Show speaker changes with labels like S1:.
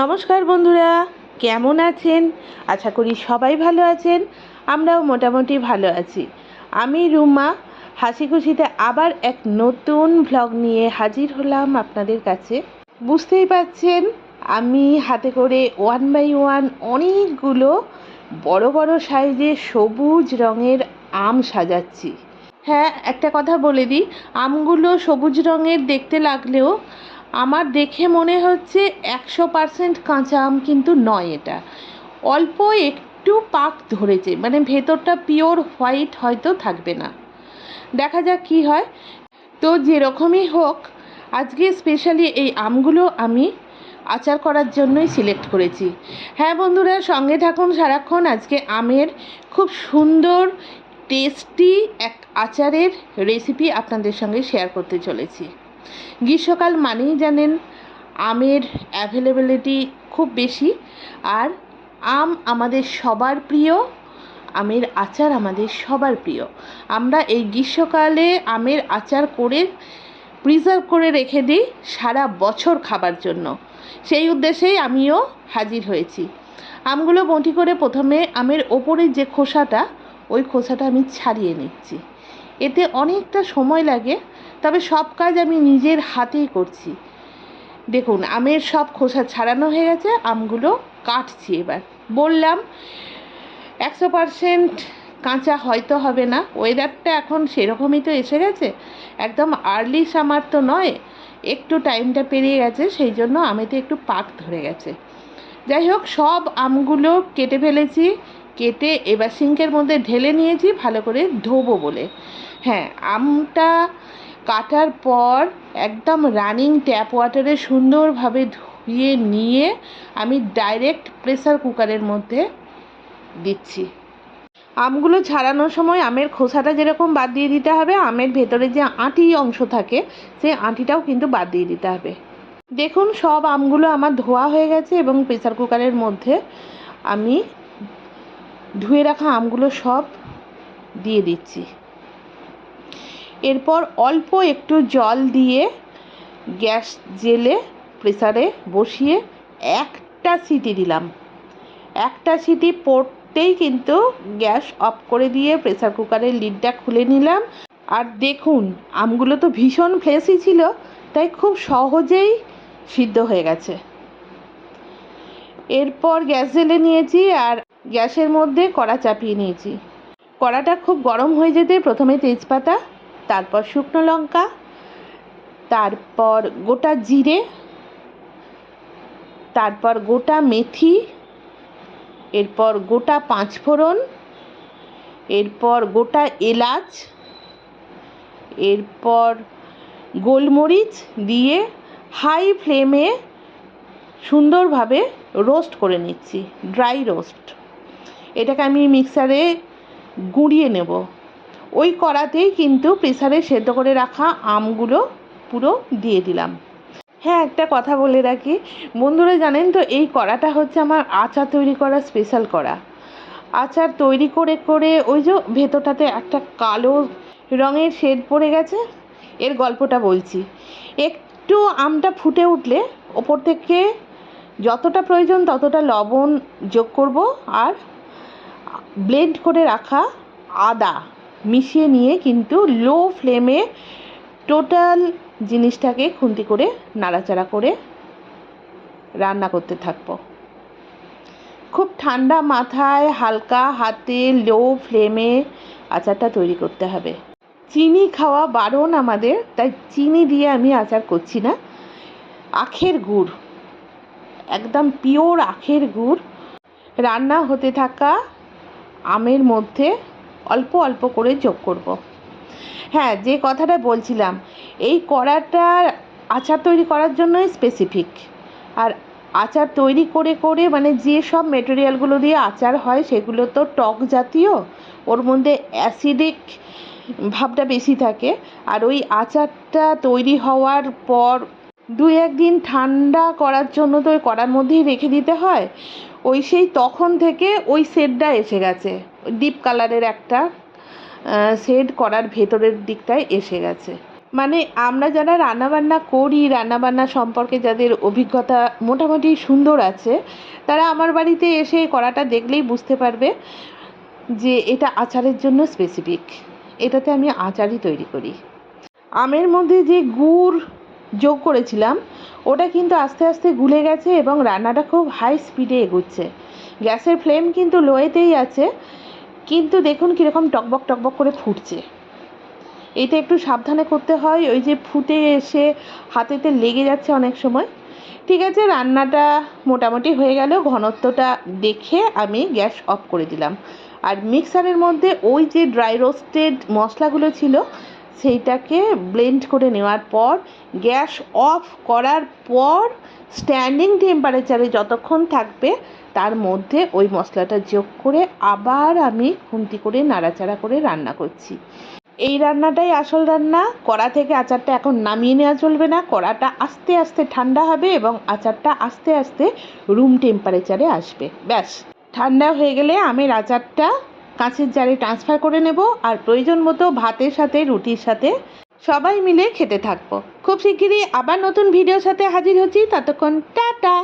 S1: নমস্কার বন্ধুরা, কেমন আছেন? আশা করি সবাই ভালো আছেন, আমরাও মোটামুটি ভালো আছি। আমি রুমা হাসি খুশিতে আবার এক নতুন ভ্লগ নিয়ে হাজির হলাম আপনাদের কাছে। বুঝতেই পারছেন আমি হাতে করে ওয়ান বাই ওয়ান অনেকগুলো বড় বড় সাইজে সবুজ রঙের আম সাজাচ্ছি। হ্যাঁ একটা কথা বলে দিই, আমগুলো সবুজ রঙের দেখতে লাগলেও আমার দেখে মনে হচ্ছে একশো পারসেন্ট কাঁচা আম কিন্তু নয় এটা। অল্প একটু পাক ধরেছে মানে ভেতরটা পিওর হোয়াইট হয়তো থাকবে না। দেখা যাক কী হয়। তো যেরকমই হোক, আজকে স্পেশালি এই আমগুলো আমি আচার করার জন্যই সিলেক্ট করেছি। হ্যাঁ বন্ধুরা, সঙ্গে থাকুন সারাক্ষণ। আজকে আমের খুব সুন্দর, টেস্টি এক আচারের রেসিপি আপনাদের সঙ্গে শেয়ার করতে চলেছি। গ্রীষ্মকাল মানেই জানেন আমের অ্যাভেলেবিলিটি খুব বেশি আর আম আমাদের সবার প্রিয়, আমের আচার আমাদের সবার প্রিয়। আমরা এই গ্রীষ্মকালে আমের আচার করে প্রিজার্ভ করে রেখে দিই সারা বছর খাবার জন্য। সেই উদ্দেশ্যেই আমিও হাজির হয়েছি। আমগুলো বঁটি করে প্রথমে আমের ওপরের যে খোসাটা, ওই খোসাটা আমি ছাড়িয়ে নিচ্ছি। এতে অনেকটা সময় লাগে, তবে সব কাজ আমি নিজের হাতেই করছি। দেখুন, আমের সব খোসা ছাড়ানো হয়ে গেছে, আমগুলো কাটছি এবার। বললাম, একশো পারসেন্ট কাঁচা হয়তো হবে না ওয়েদারটা এখন সেরকমই তো এসে গেছে, একদম আর্লি সামার তো নয়, একটু টাইমটা পেরিয়ে গেছে, সেই জন্য আমেতে একটু পাক ধরে গেছে। যাই হোক, সব আমগুলো কেটে ফেলেছি কেটে এবার সিঙ্কের মধ্যে ঢেলে নিয়েছি, ভালো করে ধোবো বলে। হ্যাঁ আমটা কাটার পর একদম রানিং ট্যাপ ওয়াটারে সুন্দরভাবে ধুয়ে নিয়ে আমি ডাইরেক্ট প্রেসার কুকারের মধ্যে দিচ্ছি। আমগুলো ছাড়ানোর সময় আমের খোসাটা যেরকম বাদ দিয়ে দিতে হবে, আমের ভেতরে যে আঁটি অংশ থাকে, সেই আঁটিটাও কিন্তু বাদ দিয়ে দিতে হবে। দেখুন, সব আমগুলো আমার ধোয়া হয়ে গেছে এবং প্রেসার কুকারের মধ্যে আমি ধুয়ে রাখা আমগুলো সব দিয়ে দিচ্ছি। এরপর অল্প একটু জল দিয়ে গ্যাস জেলে প্রেসারে বসিয়ে একটা সিটি দিলাম। একটা সিটি পড়তেই কিন্তু গ্যাস অফ করে দিয়ে প্রেসার কুকারের লিডটা খুলে নিলাম। আর দেখুন, আমগুলো তো ভীষণ ফ্রেশই ছিল, তাই খুব সহজেই সিদ্ধ হয়ে গেছে। এরপর গ্যাস জেলে নিয়েছি আর গ্যাসের মধ্যে কড়া চাপিয়ে নিয়েছি। কড়াটা খুব গরম হয়ে যেতে প্রথমে তেজপাতা, তারপর শুকনো লঙ্কা, তারপর গোটা জিরে, তারপর গোটা মেথি, এরপর গোটা পাঁচফোড়ন, এরপর গোটা এলাচ, এরপর গোলমরিচ দিয়ে হাই ফ্লেমে সুন্দরভাবে রোস্ট করে নিচ্ছি, ড্রাই রোস্ট। এটাকে আমি মিক্সারে গুঁড়িয়ে নেব। ওই কড়াতেই কিন্তু প্রেসারে সেদ্ধ করে রাখা আমগুলো পুরো দিয়ে দিলাম। হ্যাঁ একটা কথা বলে রাখি। বন্ধুরা, জানেন তো, এই কড়াটা হচ্ছে আমার আচার তৈরি করা স্পেশাল কড়া। আচার তৈরি করে করে ওই যে ভেতরটাতে একটা কালো রঙের শেড পড়ে গেছে, এর গল্পটা বলছি। একটু আমটা ফুটে উঠলে ওপর থেকে যতটা প্রয়োজন ততটা লবণ যোগ করব আর ব্লেন্ড করে রাখা আদা মিশিয়ে নিয়ে কিন্তু লো ফ্লেমে টোটাল জিনিসটাকে খুন্তি করে নাড়াচাড়া করে রান্না করতে থাকব। খুব ঠান্ডা মাথায় হালকা হাতে লো ফ্লেমে আচারটা তৈরি করতে হবে। চিনি খাওয়া বারণ আমাদের, তাই চিনি দিয়ে আমি আচার করছি না। আখের গুড়, একদম পিওর আখের গুড়, রান্না হতে থাকা আমের মধ্যে অল্প অল্প করে যোগ করব। হ্যাঁ যে কথাটা বলছিলাম, এই কড়াটা আচার তৈরি করার জন্যই স্পেসিফিক আর আচার তৈরি করে করে মানে যে সব মেটেরিয়ালগুলো দিয়ে আচার হয়, সেগুলো তো টক জাতীয়, ওর মধ্যে অ্যাসিডিক ভাবটা বেশি থাকে। আর ওই আচারটা তৈরি হওয়ার পর দু একদিন ঠান্ডা করার জন্য তো ওই কড়ার মধ্যেই রেখে দিতে হয়। ওই সেই তখন থেকে ওই সেটটা এসে গেছে। ডিপ কালারের একটা শেড করার ভেতরের দিকটায় এসে গেছে। মানে আমরা যারা রান্নাবান্না করি, রান্নাবান্না সম্পর্কে যাদের অভিজ্ঞতা মোটামুটি সুন্দর আছে, তারা আমার বাড়িতে এসে কড়াটা দেখলেই বুঝতে পারবে যে এটা আচারের জন্য স্পেসিফিক এটাতে আমি আচারই তৈরি করি। আমের মধ্যে যে গুড় যোগ করেছিলাম, ওটা কিন্তু আস্তে আস্তে গুলে গেছে এবং রান্নাটা খুব হাই স্পিডে এগোচ্ছে। গ্যাসের ফ্লেম কিন্তু লোয়েতেই আছে, কিন্তু দেখুন কীরকম টকবক টকবক করে ফুটছে। এটা একটু সাবধানে করতে হয়, ওই যে ফুটে এসে হাতেতে লেগে যাচ্ছে অনেক সময়। ঠিক আছে, রান্নাটা মোটামুটি হয়ে গেল, ঘনত্বটা দেখে আমি গ্যাস অফ করে দিলাম। আর মিক্সারের মধ্যে ওই যে ড্রাই রোস্টেড মশলাগুলো ছিল সেইটাকে ব্লেন্ড করে নেওয়ার পর, গ্যাস অফ করার পর স্ট্যান্ডিং টেম্পারেচারে যতক্ষণ থাকবে, তার মধ্যে ওই মশলাটা যোগ করে আবার আমি খুন্তি করে নাড়াচাড়া করে রান্না করছি। এই রান্নাটাই আসল রান্না। কড়া থেকে আচারটা এখন নামিয়ে নেওয়া চলবে না। কড়াটা আস্তে আস্তে ঠান্ডা হবে এবং আচারটা আস্তে আস্তে রুম টেম্পারেচারে আসবে। ব্যাস, ঠান্ডা হয়ে গেলে আমের আচারটা কাঁচের জারে ট্রান্সফার করে নেব আর প্রয়োজন মতো ভাতের সাথে, রুটির সাথে সবাই মিলে খেতে থাকব। খুব শিগগিরই আবার নতুন ভিডিওর সাথে হাজির হচ্ছি। ততক্ষণ টাটা!